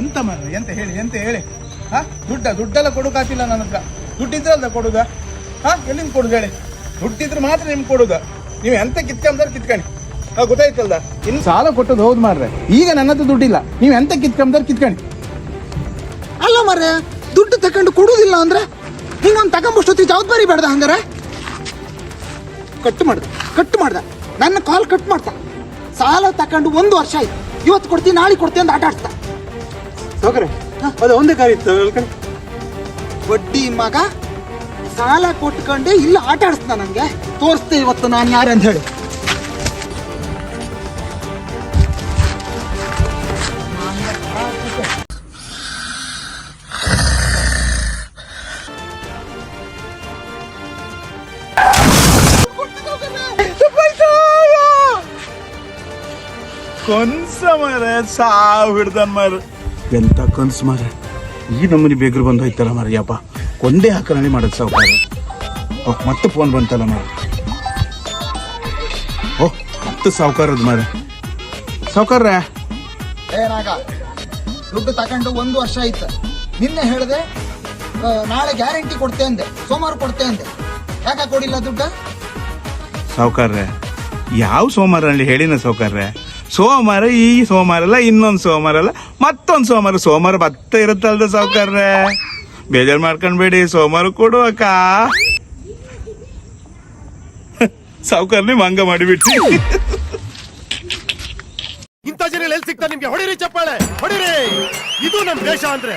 ಎಂತ ಮಾರ್ರೆ, ಎಂತ ಹೇಳಿ ಎಂತ ಹೇಳಿ? ಹಾ? ದುಡ್ಡ, ದುಡ್ಡೆಲ್ಲ ಕೊಡೋಕಾತಿಲ್ಲ ನನ್ನ ಹತ್ರ. ದುಡ್ಡಿದ್ರಲ್ದ ಕೊಡುದ ಹಾ? ಎಲ್ಲಿಂದ ಕೊಡುದು ಹೇಳಿ? ದುಡ್ಡಿದ್ರೆ ಮಾತ್ರ ನಿಮ್ಗೆ ಕೊಡುದ ನೀವು ಎಂತ ಕಿತ್ಕೊಂಡ್ರೆ ಕಿತ್ಕೊಳ್ಳಿ ಹಾ ಗೊತ್ತಾಯ್ತಲ್ಲ ಇನ್ನು ಸಾಲ ಕೊಟ್ಟದ್ದು ಹೌದು ಮಾರ್ರೆ. ಈಗ ನನ್ನ ಹತ್ರ ದುಡ್ಡಿಲ್ಲ. ನೀವು ಎಂತ ಕಿತ್ಕೊಂಡ್ರೆ ಕಿತ್ಕೊಳ್ಳಿ ಅಲ್ಲ ಮಾರ್ರೆ, ದುಡ್ಡು ತಕೊಂಡು ಕೊಡುದಿಲ್ಲ ಅಂದ್ರೆ ಹಿಂಗೊಂದು ತಗೊಂಬಷ್ಟು ಜವಾಬ್ದಾರಿ ಬೇಡ್ದ ಹಂಗಾರೆ? ಕಟ್ ಮಾಡ್ದ ಕಟ್ ಮಾಡ್ದ. ನನ್ನ ಕಾಲ್ ಕಟ್ ಮಾಡ್ದ. ಸಾಲ ತಕೊಂಡು ಒಂದು ವರ್ಷ ಆಯ್ತು. ಇವತ್ತು ಕೊಡ್ತೀನಿ, ನಾಳೆ ಕೊಡ್ತೀನಿ ಅಂತ ಆಟ ಆಡ್ತಾ ಸಾವ್ಕಾರೆ ಅದು ಒಂದೇ ಕಾರ್ ಇತ್ತು ಅಲ್ಕಣೆ ಬಡ್ಡಿ ಮಗ ಸಾಲ ಕೊಟ್ಕೊಂಡೆ ಇಲ್ಲ ಆಟ ಆಡಿಸ್ದ ನಂಗೆ. ತೋರಿಸ್ತೆ ಇವತ್ತು ನಾನು ಯಾರು ಅಂತ ಹೇಳಿ. ಕನ್ಸ ಮಾರ ಸಾವು ಹಿಡ್ದನ್ ಮಾರ ಎಂತ ಕನ್ಸು ಮಾರೆ ಈ ನಮ್ಮನಿ ಬೇಗರು ಬಂದು ಹೋಯ್ತಲ್ಲ ಮಾರಿ ಅಪ್ಪ ಒಂದೇ ಹಾಕರಣೆ ಮಾಡೋದು ಸಾವುಕಾರ ಓಹ್ ಮತ್ತೆ ಫೋನ್ ಬಂತಲ್ಲ ಮಾರ ಓಹ್ ಮತ್ತೆ ಸಾವುಕಾರದ್ ಮಾರ ಸಾವುಕಾರ ಏನಾಗ ದುಡ್ಡು ತಗೊಂಡು ಒಂದು ವರ್ಷ ಆಯ್ತು. ನಿನ್ನೆ ಹೇಳಿದೆ ನಾಳೆ ಗ್ಯಾರಂಟಿ ಕೊಡ್ತೆ ಅಂದೆ ಸೋಮವಾರ ಕೊಡ್ತೆ ಅಂದೆ. ಯಾಕೆ ಕೊಡಿಲ್ಲ ದುಡ್ಡ? ಸಾವುಕಾರ್ರೆ ಯಾವ ಸೋಮವಾರ ಅಲ್ಲಿ ಹೇಳಿನ ಸಾವುಕಾರ್ರೆ? ಸೋಮವಾರ ಈ ಸೋಮವಾರ ಅಲ್ಲ, ಇನ್ನೊಂದು ಸೋಮವಾರ ಅಲ್ಲ, ಮತ್ತೊಂದು ಸೋಮವಾರ. ಸೋಮವಾರ ಭತ್ತ ಇರುತ್ತಲ್ದ ಸಾವುಕಾರ್ರೆ. ಬೇಜಾರು ಮಾಡ್ಕೊಂಡ್ಬೇಡಿ, ಸೋಮವಾರ ಕೊಡು ಅಕ್ಕ. ಸಾವುಕಾರನೇ ಮಂಗ ಮಾಡಿಬಿಟ್ಟು ಇಂಥ ಜನ ಎಲ್ಲಿ ಸಿಗ್ತಾ ನಿಮ್ಗೆ? ಹೊಡಿರಿ ಚಪ್ಪಾಳೆ, ಹೊಡಿರಿ. ಇದು ನಮ್ ದೇಶ ಅಂದ್ರೆ.